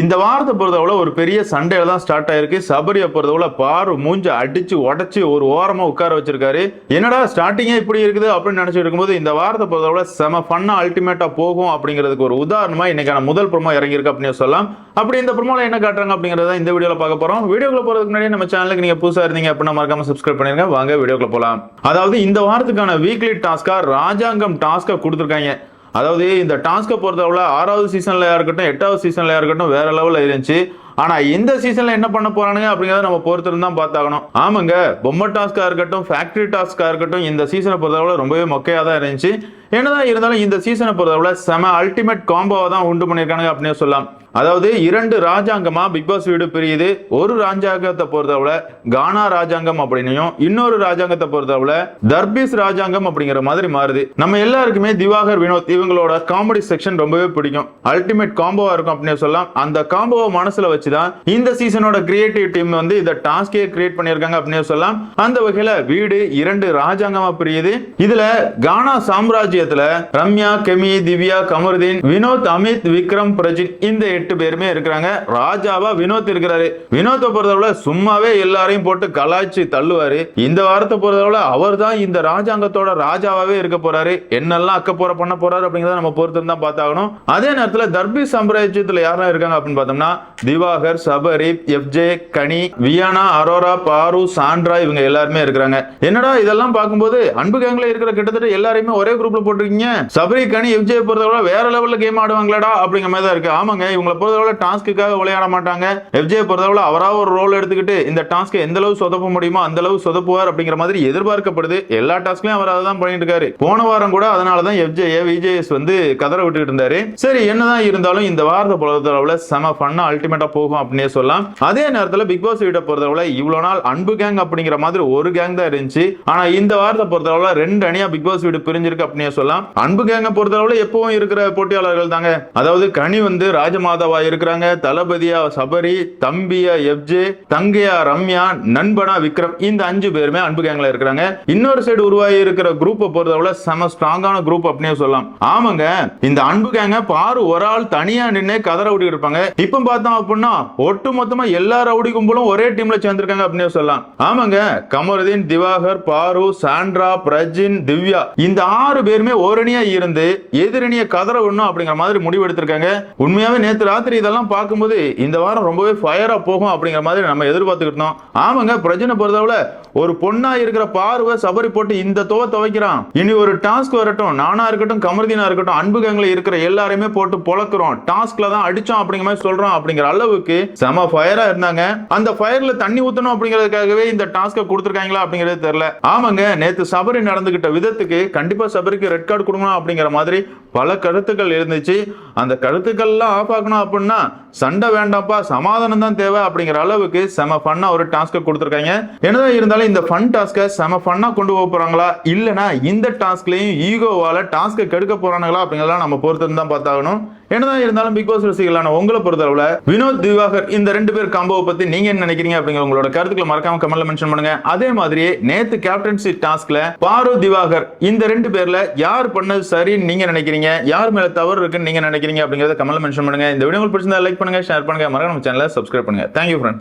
இந்த வாரத்தை பொறுத்தவரை ஒரு பெரிய சண்டையில தான் ஸ்டார்ட் ஆயிருக்கு. சபரியை பொறுத்தவரை பாரு மூஞ்ச அடிச்சு உடச்சு ஒரு ஓரமா உட்கார வச்சிருக்காரு. என்னடா ஸ்டார்டிங்கே இப்படி இருக்குது அப்படின்னு நினைச்சிட்டு இருக்கும்போது இந்த வாரத்தை பொறுத்தவரை செம ஃபன்னா அல்டிமேட்டா போகும் அப்படிங்கிறதுக்கு ஒரு உதாரணமா இன்னைக்கான முதல் ப்ரொமோ இறங்கியிருக்கு அப்படின்னு சொல்லலாம். அப்படி இந்த ப்ரொமோல என்ன காட்டுறாங்க அப்படிங்கறத இந்த வீடியோல பார்க்க போறோம். வீடியோக்குள்ள போறதுக்கு முன்னாடி நம்ம சேனலுக்கு நீங்க புதுசா இருந்தீங்க அப்படின்னா மறக்காம சப்ஸ்கிரைப் பண்ணிருங்க. வாங்க வீடியோக்குள்ள போலாம். அதாவது இந்த வாரத்துக்கான வீக்லி டாஸ்கா ராஜாங்கம் டாஸ்கா கொடுத்துருக்காங்க. அதாவது இந்த டாஸ்க்கை பொறுத்தவரை ஆறாவது சீசன்லையாக இருக்கட்டும் எட்டாவது சீசன்லையாக இருக்கட்டும் வேற லெவலில் இருந்துச்சு. ஆனா இந்த சீசன்ல என்ன பண்ண போறானுங்க அப்படிங்கறத நம்ம பொறுத்திருந்து தான் பார்த்தாகணும். ஆமாங்க பொம்மை டாஸ்கா இருக்கட்டும் ஃபேக்டரி டாஸ்கா இருக்கட்டும் இந்த சீசனை பொறுத்தவரை ரொம்பவே மொக்கையா தான் இருந்துச்சு. என்னதான் இருந்தாலும் இந்த சீசனை பொறுத்தவரை செம அல்டிமேட் காம்போவை தான் உண்டு பண்ணியிருக்கானுங்க அப்படின்னு சொல்லலாம். அதாவது இரண்டு ராஜாங்கமா பிக் பாஸ் வீடு பிரியுது. ஒரு ராஜாங்கத்தை பொறுத்தவரை கானா ராஜாங்கம் அப்படின்னையும் இன்னொரு ராஜாங்கத்தை பொறுத்தவரை தர்பீஸ் ராஜாங்கம் அப்படிங்கிற மாதிரி மாறுது. நம்ம எல்லாருக்குமே திவாகர் வினோத் இவங்களோட காமெடி செக்ஷன் ரொம்பவே பிடிக்கும். அல்டிமேட் காம்போவா இருக்கும் அப்படின்னு சொல்லலாம். அந்த காம்போவை மனசுல வச்சுதான் இந்த சீசனோட கிரியேட்டிவ் டீம் வந்து இந்த டாஸ்கே கிரியேட் பண்ணியிருக்காங்க அப்படின்னு சொல்லலாம். அந்த வகையில வீடு இரண்டு ராஜாங்கமா பிரியுது. இதுல கானா சாம்ராஜ்யத்துல ரம்யா கெமி திவ்யா கமருதீன் வினோத் அமித் விக்ரம் பிரஜித் இந்த எட்டு பேருமே இருக்கிறாங்க. ராஜாவா வினோத் இருக்கிறாரு. வினோத்தை பொறுத்தவரை சும்மாவே எல்லாரையும் போட்டு கலாய்ச்சி தள்ளுவாரு. இந்த வாரத்தை பொறுத்தவரை அவர் தான் இந்த ராஜாங்கத்தோட ராஜாவாவே இருக்க போறாரு. என்னெல்லாம் அக்க போற பண்ண போறாரு அப்படிங்கறத நம்ம பொறுத்து தான் பார்த்தாகணும். அதே நேரத்துல தர்பி சாம்ராஜ்யத்துல யாரெல்லாம் இருக்காங்க அப்படின்னு பார்த்தோம்னா திவாகர் சபரி எஃப்ஜே கனி வியானா அரோரா பாரு சாண்ட்ரா இவங்க எல்லாருமே இருக்கிறாங்க. என்னடா இதெல்லாம் பார்க்கும்போது அன்பு கேங்ல இருக்கிற கிட்டத்தட்ட எல்லாரையுமே ஒரே குரூப்ல போட்டிருக்கீங்க. சபரி கனி எஃப்ஜே பொறுத்தவரை வேற லெவல்ல கேம் ஆடுவாங்களாடா அப்படிங்கிற மாதிரி தான் இருக்கு. ஆமாங்க இவங்களை பொறுத்தவரை டாஸ்க்குக்காக விளையாட மாட்டாங்க. எஃப்ஜே பொறுத்தவரை அவராக ஒரு ரோல் எடுத்துக்கிட்டு இந்த டாஸ்க்கை எந்த அளவு சொதப்ப முடியுமோ அந்த அளவு சொதப்புவார் அப்படிங்கிற மாதிரி எதிர்பார்க்கப்படுது. எல்லா டாஸ்க்லயும் அவர் அதை தான் பண்ணிட்டு இருக்காரு. போன வாரம் கூட அதனால தான் எஃப்ஜே விஜேஎஸ் வந்து கதற விட்டுட்டு இருந்தாரு. சரி என்னதான் இருந்தாலும் இந்த வாரத்தை பொறுத்தளவுல செம ஃபன்னா அல்டிமேட்டா போகும் அப்படின்னே சொல்லலாம். அதே நேரத்துல பிக் பாஸ் வீட்டை பொறுத்தளவுல இவ்வளவு நாள் அன்பு கேங் அப்படிங்கிற மாதிரி ஒரு கேங் தான் இருந்துச்சு. ஆனா இந்த வாரத்தை பொறுத்தளவுல ரெண்டு அணியா பிக் பாஸ் வீடு பிரிஞ்சிருக்கு அப்படின்னே சொல்லலாம். அன்பு கேங்க பொறுத்தளவுல எப்பவும் இருக்கிற போட்டியாளர்கள் தாங்க. அதாவது கனி வந்து மாதவா இருக்கிறாங்க. தளபதியா சபரி தம்பியா எஃப்ஜே தங்கையா ரம்யா நண்பனா விக்ரம் இந்த அஞ்சு பேருமே அன்பு கேங்ல இருக்கிறாங்க. இன்னொரு சைடு உருவாகி இருக்கிற குரூப்பை பொறுத்தவரை செம ஸ்ட்ராங்கான குரூப் அப்படின்னே சொல்லலாம். ஆமாங்க இந்த அன்பு கேங்க பாரு ஒரு ஆள் தனியா நின்று கதற விட்டுக்கிட்டு இருப்பாங்க. இப்ப பார்த்தோம் அப்படின்னா ஒட்டு மொத்தமா எல்லா ரவுடி கும்பலும் ஒரே டீம்ல சேர்ந்திருக்காங்க அப்படின்னு சொல்லலாம். ஆமாங்க கமருதீன் திவாகர் பாரு சாண்ட்ரா பிரஜின் திவ்யா இந்த ஆறு பேருமே ஓரணியா இருந்து எதிரணியை கதற விடணும் அப்படிங்கிற மாதிரி முடிவு எடுத்திருக்காங்க. உண்மையாவே நேத்து ராத்திரி இதெல்லாம் பார்க்கும்போது இந்த வாரம் ரொம்பவே ஃபயராக போகும் அப்படிங்கிற மாதிரி நம்ம எதிர்பார்த்துக்கிட்டோம் ஆமாங்க பிரச்சனை பொறுத்தவரை ஒரு பொண்ணா இருக்கிற பார்வை சபரி போட்டு இந்த துவ துவைக்கிறான். இனி ஒரு டாஸ்க் வரட்டும். நானா இருக்கட்டும் கமர்தீனா இருக்கட்டும் அன்பு இருக்கிற எல்லாரையுமே போட்டு பொழக்கிறோம் டாஸ்க்ல தான் அடிச்சோம் அப்படிங்கிற மாதிரி சொல்றோம் அப்படிங்கிற அளவுக்கு செம ஃபயரா இருந்தாங்க. அந்த ஃபயர்ல தண்ணி ஊத்தணும் அப்படிங்கிறதுக்காகவே இந்த டாஸ்க்கை கொடுத்துருக்காங்களா அப்படிங்கிறது தெரியல. ஆமாங்க நேத்து சபரி நடந்துகிட்ட விதத்துக்கு கண்டிப்பா சபரிக்கு ரெட் கார்டு கொடுக்கணும் அப்படிங்கிற மாதிரி பல கருத்துக்கள் இருந்துச்சு. அந்த கருத்துக்கள்லாம் ஆஃப் ஆகணும் அப்படின்னா சண்டை வேண்டாம்ப்பா சமாதானம் தான் தேவை அப்படிங்கிற அளவுக்கு செம ஃபன்னா ஒரு டாஸ்க்கை கொடுத்துருக்காங்க. என்னதான் இருந்தாலும் இந்த ஃபன் டாஸ்க்கை செம ஃபன்னா கொண்டு போக போறாங்களா? இல்லைனா இந்த டாஸ்க்லையும் ஈகோவால டாஸ்க்கை கெடுக்க போறானுங்களா அப்படிங்கலாம் நம்ம பொறுத்து தான் பார்த்தாகணும். என்னதான் இருந்தாலும் பிக் பாஸ் ரசிகளான உங்களை பொறுத்தளவுல வினோத் திவாகர் இந்த ரெண்டு பேர் காம்போவை பத்தி நீங்க என்ன நினைக்கிறீங்க அப்படிங்கிற உங்களோட கருத்துக்களை மறக்காம கமெண்ட்ல மென்ஷன் பண்ணுங்க. அதே மாதிரியே நேத்து கேப்டன்சி டாஸ்க்ல பாரு திவாகர் இந்த ரெண்டு பேர்ல யார் பண்ணது சரின்னு நீங்க நினைக்கிறீங்க? யார் மேல தவறு இருக்குன்னு நீங்க நினைக்கிறீங்க அப்படிங்கறத கமெண்ட் மென்ஷன் பண்ணுங்க. இந்த வீடியோ பிடிச்சிருந்தா லைக் பண்ணுங்க ஷேர் பண்ணுங்க. மறக்காம சேனலை சப்ஸ்கிரைப் பண்ணுங்க. Thank you friends